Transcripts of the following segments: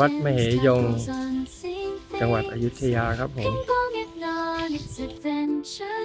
วัดมเหยง chips, unseen จังหวัด things. อยุธยาครับผม Ping pong at none, it's adventure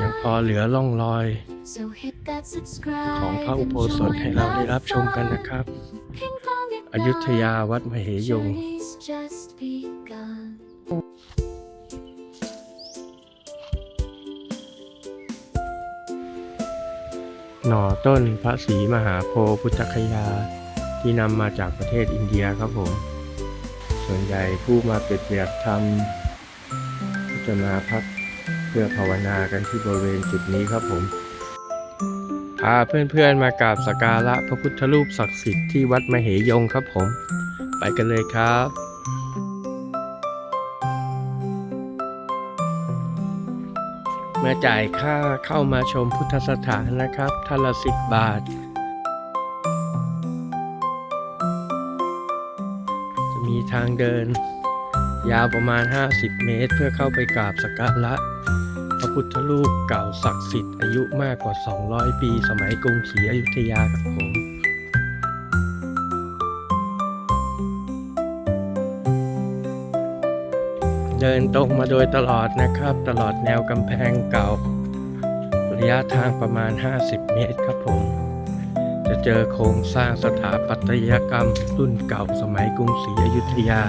ยังพอ time. เหลือร่องรอย So hit that subscribe ของพระอุโบสถ and ให้ join เราได้ the รับชมกันนะครับ fun. Ping pong at อยุธยา none, วัดมเหยง journey's just begun. หน่อต้นพระศรีมหาโพธิ์พุทธคยา ที่นำมาจากประเทศอินเดียครับผม ส่วนใหญ่ผู้มาเปรียบธรรมจะมาพักเพื่อภาวนากันที่บริเวณจุดนี้ครับผม พาเพื่อนๆมากราบสักการะพระพุทธรูปศักดิ์สิทธิ์ที่วัดมเหยงครับผม ไปกันเลยครับ เมื่อจ่ายค่าเข้ามาชมพุทธสถานนะครับท่านละสิบบาท จะมีทางเดิน ยาวประมาณ 50 เมตร เพื่อเข้าไปกราบสักการะพระพุทธรูปเก่าศักดิ์สิทธิ์อายุมากกว่า 200 ปี สมัยกรุงศรีอยุธยาครับผม เดินตรงมาโดยตลอดนะครับ ตลอดแนวกำแพงเก่า ระยะทางประมาณ 50 เมตรครับผม จะเจอโครงสร้างสถาปัตยกรรมรุ่นเก่าสมัยกรุงศรีอยุธยา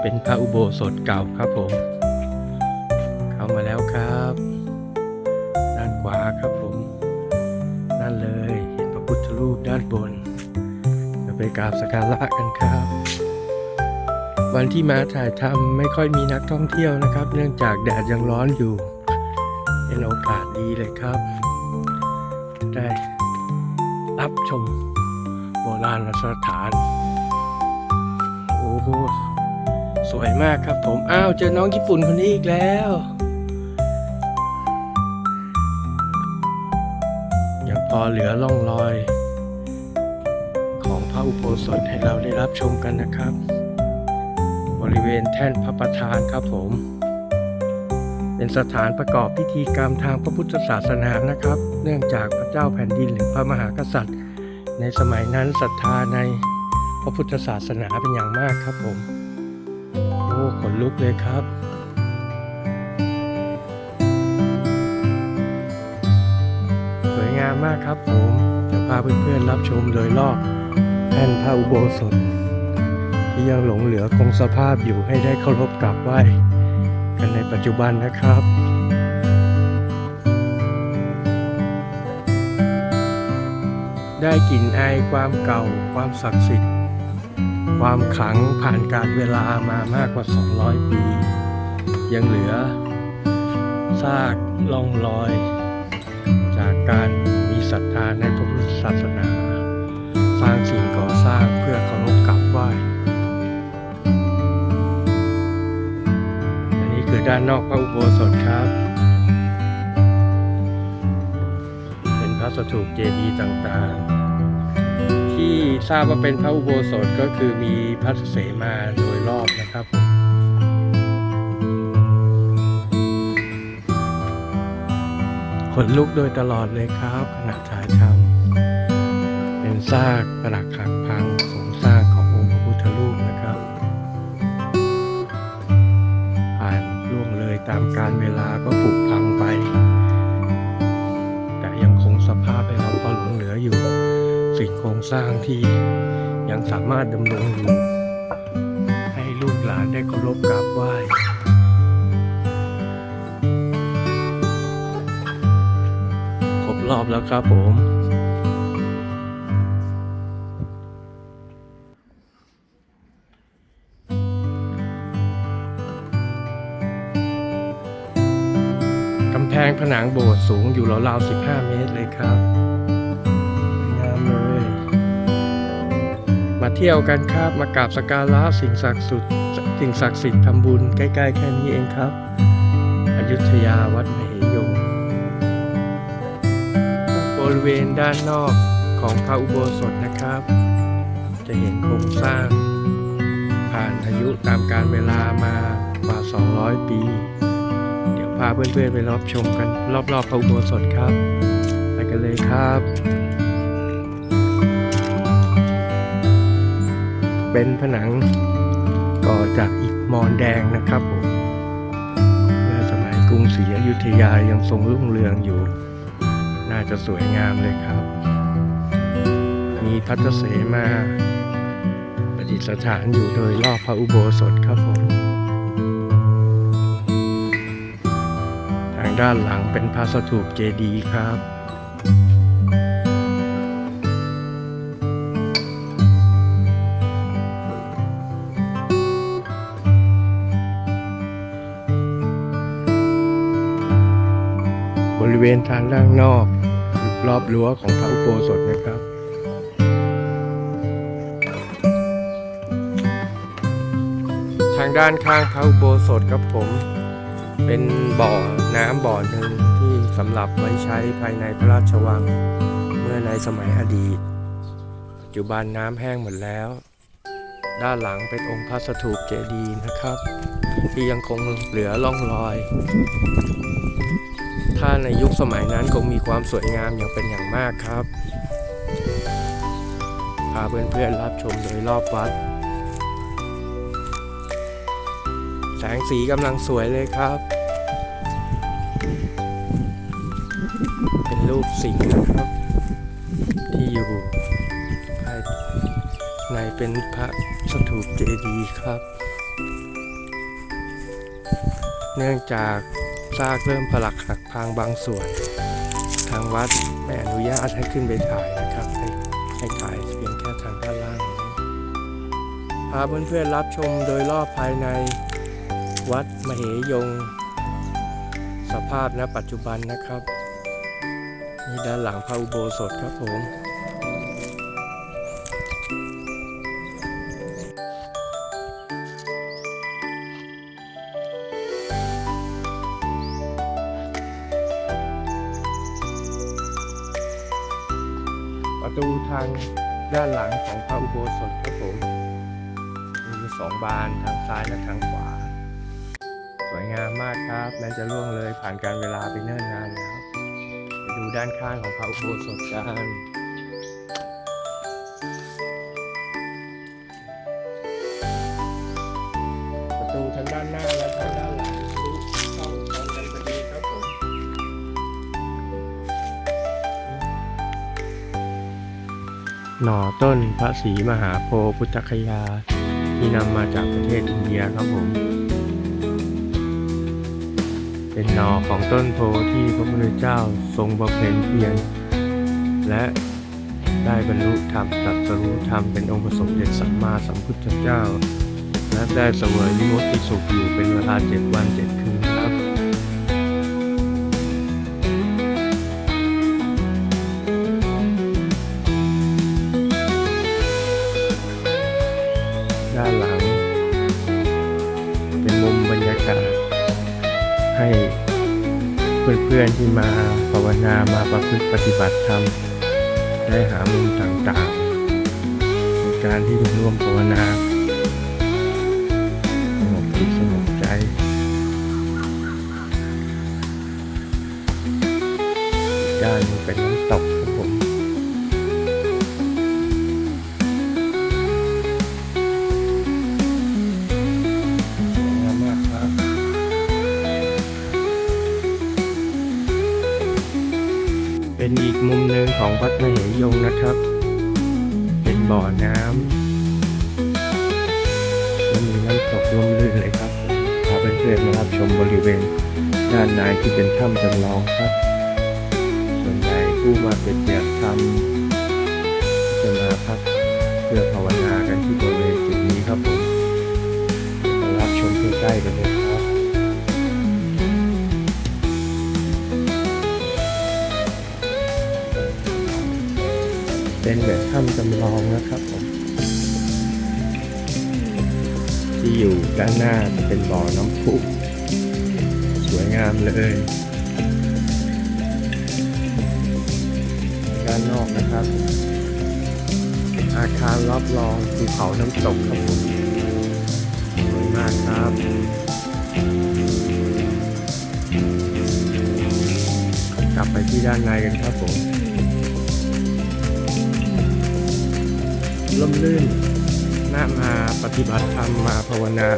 เป็นพระอุโบสถเก่าครับผม เข้ามาแล้วครับ ด้านขวาครับผม นั่นเลยเห็นพระพุทธรูปด้านบนเราไปกราบสักการะกันครับ วันที่มาถ่ายทำไม่ค่อยมีนักท่องเที่ยวนะครับ เนื่องจากแดดยังร้อนอยู่ เป็นโอกาสดีเลยครับ ได้รับชมโบราณสถาน โอ้โหสวยมากครับผม อ้าว เจอน้องญี่ปุ่นคนนี้อีกแล้ว ยังพอเหลือร่องรอย ของพระอุโบสถให้เราได้รับชมกันนะครับบ ริเวณแท่นพระประธานครับผม เป็นสถานประกอบพิธีกรรมทางพระพุทธศาสนานะครับ เนื่องจากพระเจ้าแผ่นดินหรือพระมหากษัตริย์ ในสมัยนั้นศรัทธาในพระพุทธศาสนาเป็นอย่างมากครับผม โอ้ขนลุกเลยครับสวยงามมากครับผมจะพาเพื่อนๆรับชมโดยรอบแท่นพระอุโบสถ ที่ยังหลงเหลือคงสภาพอยู่ให้ได้เคารพกราบไหว้กันในปัจจุบันนะครับได้กลิ่นไอายความเก่าความศักดิ์สิทธิ์ ความขลังผ่านการเวลามามากกว่า 200 ปี ยังเหลือซากล่องรอย จากการมีศรัทธาในพระพุทธศาสนา สร้างสิ่งก่อสร้าง ถูปเจดีย์ต่างๆ ที่ทราบว่าเป็นพระอุโบสถก็คือมีพระเสมาโดยรอบนะครับผมขนลุกโดยตลอดเลยครับขณะถ่ายทำเป็นซากปรักหักพังของสร้างขององค์พระพุทธรูปนะครับ ผ่านล่วงเลยตามการ ภาพให้เราก็หลงเหลืออยู่ สิ่งโครงสร้างที่ยังสามารถดำรงอยู่ ให้ลูกหลานได้เคารพกราบไหว้ครบรอบแล้วครับผม แพงผนังโบสถ์สูงอยู่ราวๆ15 เมตรเลยครับงามเลย มาเที่ยวกันครับ มากราบสักการะสิ่งศักดิ์สิทธิ์สิ่งศักดิ์สิทธิ์ทำบุญใกล้ๆแค่นี้เองครับ อยุธยาวัดมเหยงบริเวณด้านนอกของพระอุโบสถนะครับ จะเห็นโครงสร้าง ผ่านอายุตามการเวลามากว่า 200 ปีเดี๋ยว พาเพื่อนๆไปรับชมกันรอบๆพระอุโบสถครับ ไปกันเลยครับ เป็นผนังก่อจากอิฐมอนแดงนะครับผมเมื่อสมัยกรุงศรีอยุธยายังทรงรุ่งเรืองอยู่ น่าจะสวยงามเลยครับ มีพัทเสมาประดิษฐานอยู่โดยรอบพระอุโบสถครับผมางด้านหลังเป็นพระสถูปเจดีย์ครับบริเวณทางด้านนอก รอบรั้วของพระอุโบสถนะครับ ทางด้านข้างพระอุโบสถครับผม เป็นบ่อ น้ำบ่อหนึ่งที่สำหรับไว้ใช้ภายในพระราชวัง เมื่อในสมัยอดีต ปัจจุบันน้ำแห้งหมดแล้ว ด้านหลังเป็นองค์พระสถูปเจดีย์นะครับ ที่ยังคงเหลือร่องรอย ถ้าในยุคสมัยนั้นคงมีความสวยงามอย่างเป็นอย่างมากครับ พาเพื่อนๆรับชมโดยรอบวัดแสงสีกำลังสวยเลยครับ เป็นรูปสิงห์นะครับ ที่อยู่ภายในเป็นพระสถูปเจดีย์ครับ เนื่องจากซากเริ่มผลักหักพังบางส่วน ทางวัดไม่อนุญาตให้ขึ้นไปถ่ายนะครับ ให้ให้ถ่ายเพียงแค่ทางด้านล่างนี้พาเพื่อนๆรับชมโดยรอบภายในวัดมเหยง สภาพณปัจจุบันนะครับ นี่ด้านหลังพระอุโบสถครับผมประตูทางด้านหลังของพระอุโบสถครับผม มีสองบานทางซ้ายและทางขวา สวยงามมากครับแม้จะล่วงเลยผ่านการเวลาไปเนิ่นนานแล้ว ดูด้านข้างของพระอุโบสถกันประตูทางด้านหน้าและทางด้านหลังเข้าพร้อมกันพอดีครับผมหน่อต้นพระศรีมหาโพธิ์พุทธคยา ที่นำมาจากประเทศอินเดียครับผม หน่อของต้นโพธิ์ที่พระพุทธเจ้าทรงบำเพ็ญเพียรและได้บรรลุธรรมตรัสรู้ธรรมเป็นองค์ประสมเด็จสัมมาสัมพุทธเจ้า และได้เสวยวิมุตติสุขอยู่เป็นเวลาเจ็ดวันเจ็ดคืน เพื่อนๆที่มาภาวนามาประพฤติปฏิบัติธรรมได้หามุมต่างๆในการที่จะร่วมภาวนาสงบจิตสงบใจกด้านเป็นน้ำตก วัดมเหยงนะครับ เป็นบ่อน้ำและมีน้ำตกร่มรื่นเลยครับพาเพื่อนๆมารับชมบริเวณด้านในที่เป็นถ้ำจำลองครับ ส่วนใหญ่ผู้มาเป็นแบบธรรมจะมาพักเพื่อภาวนากันที่บริเวณจุดนี้ครับผมรับชมใกล้ๆกันเลยครับ เป็นแบบถ้ำจำลองนะครับผมที่อยู่ด้านหน้าจะเป็นบ่อน้ำพุสวยงามเลย ด้านนอกนะครับ อาคารรับรองภูเขาน้ำตกครับผมสวยมากครับกลับไปที่ด้านในกันครับผม่มลื่นน่ามาปฏิบัติธรรมมาภาวนา